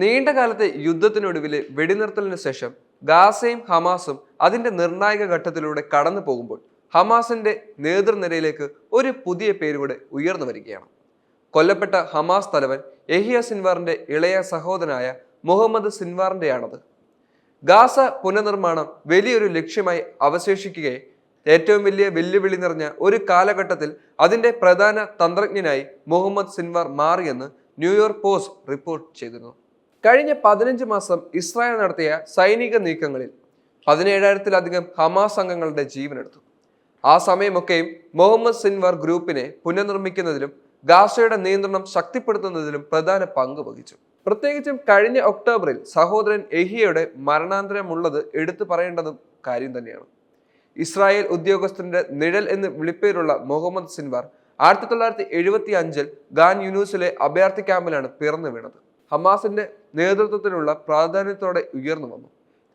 നീണ്ട കാലത്തെ യുദ്ധത്തിനൊടുവിലെ വെടിനിർത്തലിന് ശേഷം ഗാസയും ഹമാസും അതിന്റെ നിർണായക ഘട്ടത്തിലൂടെ കടന്നു പോകുമ്പോൾ ഹമാസിന്റെ നേതൃനിരയിലേക്ക് ഒരു പുതിയ പേര് കൂടെ ഉയർന്നു വരികയാണ്. കൊല്ലപ്പെട്ട ഹമാസ് തലവൻ എഹിയ സിൻവാറിന്റെ ഇളയ സഹോദരനായ മുഹമ്മദ് സിൻവാറിന്റെയാണത്. ഗാസ പുനർനിർമ്മാണം വലിയൊരു ലക്ഷ്യമായി അവശേഷിക്കുകയെ ഏറ്റവും വലിയ വെല്ലുവിളി നിറഞ്ഞ ഒരു കാലഘട്ടത്തിൽ അതിന്റെ പ്രധാന തന്ത്രജ്ഞനായി മുഹമ്മദ് സിൻവാർ മാറിയെന്ന് ന്യൂയോർക്ക് പോസ്റ്റ് റിപ്പോർട്ട് ചെയ്തിരുന്നു. കഴിഞ്ഞ പതിനഞ്ച് മാസം ഇസ്രായേൽ നടത്തിയ സൈനിക നീക്കങ്ങളിൽ പതിനേഴായിരത്തിലധികം ഹമാസ് അംഗങ്ങളുടെ ജീവനെടുത്തു. ആ സമയമൊക്കെയും മുഹമ്മദ് സിൻവർ ഗ്രൂപ്പിനെ പുനർനിർമ്മിക്കുന്നതിലും ഗാസയുടെ നിയന്ത്രണം ശക്തിപ്പെടുത്തുന്നതിലും പ്രധാന പങ്ക് വഹിച്ചു. പ്രത്യേകിച്ചും കഴിഞ്ഞ ഒക്ടോബറിൽ സഹോദരൻ എഹിയയുടെ മരണാന്തരമുള്ളത് എടുത്തു പറയേണ്ടതും കാര്യം തന്നെയാണ്. ഇസ്രായേൽ ഉദ്യോഗസ്ഥന്റെ നിഴൽ എന്ന് വിളിപ്പേരുള്ള മുഹമ്മദ് സിൻവാർ ആയിരത്തി തൊള്ളായിരത്തി എഴുപത്തി അഞ്ചിൽ ഗാൻ യൂനൂസിലെ അഭയാർത്ഥി ക്യാമ്പിലാണ് പിറന്നു വീണത്. ഹമാസിന്റെ നേതൃത്വത്തിനുള്ള പ്രാധാന്യത്തോടെ ഉയർന്നു വന്നു.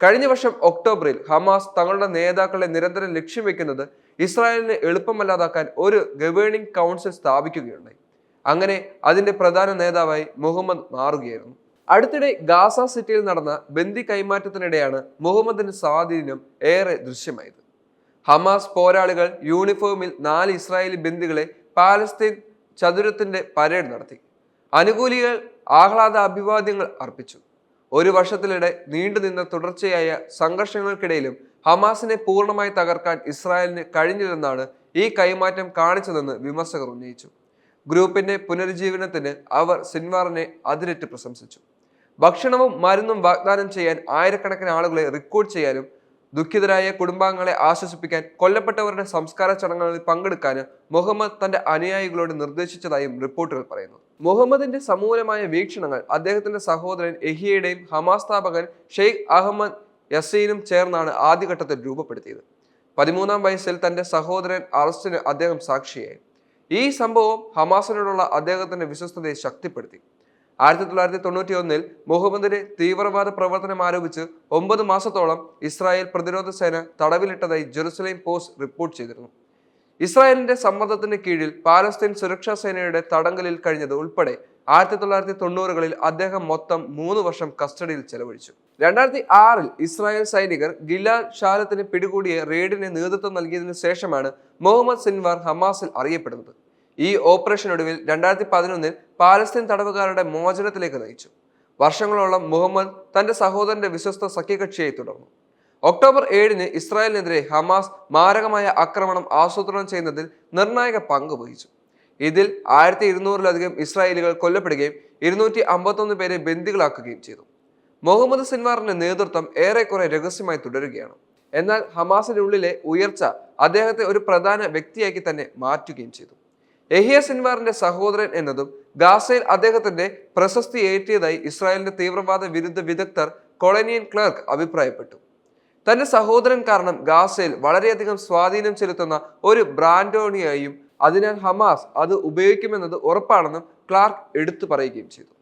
കഴിഞ്ഞ വർഷം ഒക്ടോബറിൽ ഹമാസ് തങ്ങളുടെ നേതാക്കളെ നിരന്തരം ലക്ഷ്യം വെക്കുന്നത് ഇസ്രായേലിനെ എളുപ്പമല്ലാതാക്കാൻ ഒരു ഗവേണിംഗ് കൗൺസിൽ സ്ഥാപിക്കുകയുണ്ടായി. അങ്ങനെ അതിന്റെ പ്രധാന നേതാവായി മുഹമ്മദ് മാറുകയായിരുന്നു. അടുത്തിടെ ഗാസ സിറ്റിയിൽ നടന്ന ബന്ദി കൈമാറ്റത്തിനിടെയാണ് മുഹമ്മദിന്റെ സ്വാധീനം ഏറെ ദൃശ്യമായത്. ഹമാസ് പോരാളികൾ യൂണിഫോമിൽ നാല് ഇസ്രായേലി ബന്ദികളെ പാലസ്തീൻ ചതുരത്തിന്റെ പരേഡ് നടത്തി. അനുകൂലികൾ ആഹ്ലാദ അഭിവാദ്യങ്ങൾ അർപ്പിച്ചു. ഒരു വർഷത്തിനിടെ നീണ്ടുനിന്ന തുടർച്ചയായ സംഘർഷങ്ങൾക്കിടയിലും ഹമാസിനെ പൂർണമായി തകർക്കാൻ ഇസ്രായേലിന് കഴിഞ്ഞില്ലെന്നാണ് ഈ കൈമാറ്റം കാണിച്ചതെന്ന് വിമർശകർ ഉന്നയിച്ചു. ഗ്രൂപ്പിന്റെ പുനരുജ്ജീവനത്തിന് അവർ സിൻവാറിനെ അതിരറ്റ് പ്രശംസിച്ചു. ഭക്ഷണവും മരുന്നും വാഗ്ദാനം ചെയ്യാൻ ആയിരക്കണക്കിന് ആളുകളെ റിക്രൂട്ട് ചെയ്യാനും ദുഃഖിതരായ കുടുംബാംഗങ്ങളെ ആശ്വസിപ്പിക്കാൻ കൊല്ലപ്പെട്ടവരുടെ സംസ്കാര ചടങ്ങുകളിൽ പങ്കെടുക്കാനും മുഹമ്മദ് തന്റെ അനുയായികളോട് നിർദ്ദേശിച്ചതായും റിപ്പോർട്ടുകൾ പറയുന്നു. മുഹമ്മദിന്റെ സമൂലമായ വീക്ഷണങ്ങൾ അദ്ദേഹത്തിന്റെ സഹോദരൻ എഹിയയുടെയും ഹമാസ് സ്ഥാപകൻ ഷെയ്ഖ് അഹമ്മദ് യസീനും ചേർന്നാണ് ആദ്യഘട്ടത്തിൽ രൂപപ്പെടുത്തിയത്. പതിമൂന്നാം വയസ്സിൽ തന്റെ സഹോദരൻ അറസ്റ്റിന് അദ്ദേഹം സാക്ഷിയായി. ഈ സംഭവം ഹമാസിനോടുള്ള അദ്ദേഹത്തിന്റെ വിശ്വസ്തതയെ ശക്തിപ്പെടുത്തി. ആയിരത്തി തൊള്ളായിരത്തി തൊണ്ണൂറ്റി ഒന്നിൽ മുഹമ്മദിന്റെ തീവ്രവാദ പ്രവർത്തനം ആരോപിച്ച് ഒമ്പത് മാസത്തോളം ഇസ്രായേൽ പ്രതിരോധ സേന തടവിലിട്ടതായി ജെറുസലേം പോസ്റ്റ് റിപ്പോർട്ട് ചെയ്തിരുന്നു. ഇസ്രായേലിന്റെ സമ്മർദ്ദത്തിന് കീഴിൽ പാലസ്തീൻ സുരക്ഷാ സേനയുടെ തടങ്കലിൽ കഴിഞ്ഞത് ഉൾപ്പെടെ ആയിരത്തി തൊള്ളായിരത്തി തൊണ്ണൂറുകളിൽ അദ്ദേഹം മൊത്തം മൂന്ന് വർഷം കസ്റ്റഡിയിൽ ചെലവഴിച്ചു. രണ്ടായിരത്തി ആറിൽ ഇസ്രായേൽ സൈനികർ ഗിലാൽ ഷാലത്തിന് പിടികൂടിയ റെയ്ഡിന് നേതൃത്വം നൽകിയതിനു ശേഷമാണ് മുഹമ്മദ് സിൻവാർ ഹമാസിൽ അറിയപ്പെടുന്നത്. ഈ ഓപ്പറേഷനൊടുവിൽ രണ്ടായിരത്തി പതിനൊന്നിൽ പാലസ്തീൻ തടവുകാരുടെ മോചനത്തിലേക്ക് നയിച്ചു. വർഷങ്ങളോളം മുഹമ്മദ് തന്റെ സഹോദരന്റെ വിശ്വസ്ത സഖ്യകക്ഷിയായി തുടർന്നു. ഒക്ടോബർ ഏഴിന് ഇസ്രായേലിനെതിരെ ഹമാസ് മാരകമായ ആക്രമണം ആസൂത്രണം ചെയ്യുന്നതിൽ നിർണായക പങ്ക് വഹിച്ചു. ഇതിൽ ആയിരത്തി ഇരുന്നൂറിലധികം ഇസ്രായേലുകൾ കൊല്ലപ്പെടുകയും ഇരുന്നൂറ്റി അമ്പത്തൊന്ന് പേരെ ബന്ദികളാക്കുകയും ചെയ്തു. മുഹമ്മദ് സിൻവാറിന്റെ നേതൃത്വം ഏറെക്കുറെ രഹസ്യമായി തുടരുകയാണ്. എന്നാൽ ഹമാസിനുള്ളിലെ ഉയർച്ച അദ്ദേഹത്തെ ഒരു പ്രധാന വ്യക്തിയാക്കി തന്നെ മാറ്റുകയും ചെയ്തു. എഹിയ സിൻവാറിന്റെ സഹോദരൻ എന്നതും ഗാസയിൽ അദ്ദേഹത്തിന്റെ പ്രശസ്തി ഏറ്റിയതായി ഇസ്രായേലിന്റെ തീവ്രവാദ വിരുദ്ധ വിദഗ്ധർ കൊളനിയൻ ക്ലർക്ക് അഭിപ്രായപ്പെട്ടു. തന്റെ സഹോദരൻ കാരണം ഗാസയിൽ വളരെയധികം സ്വാധീനം ചെലുത്തുന്ന ഒരു ബ്രാൻഡോണിയായും അതിനാൽ ഹമാസ് അത് ഉപയോഗിക്കുമെന്നത് ഉറപ്പാണെന്നും ക്ലാർക്ക് എടുത്തു പറയുകയും ചെയ്തു.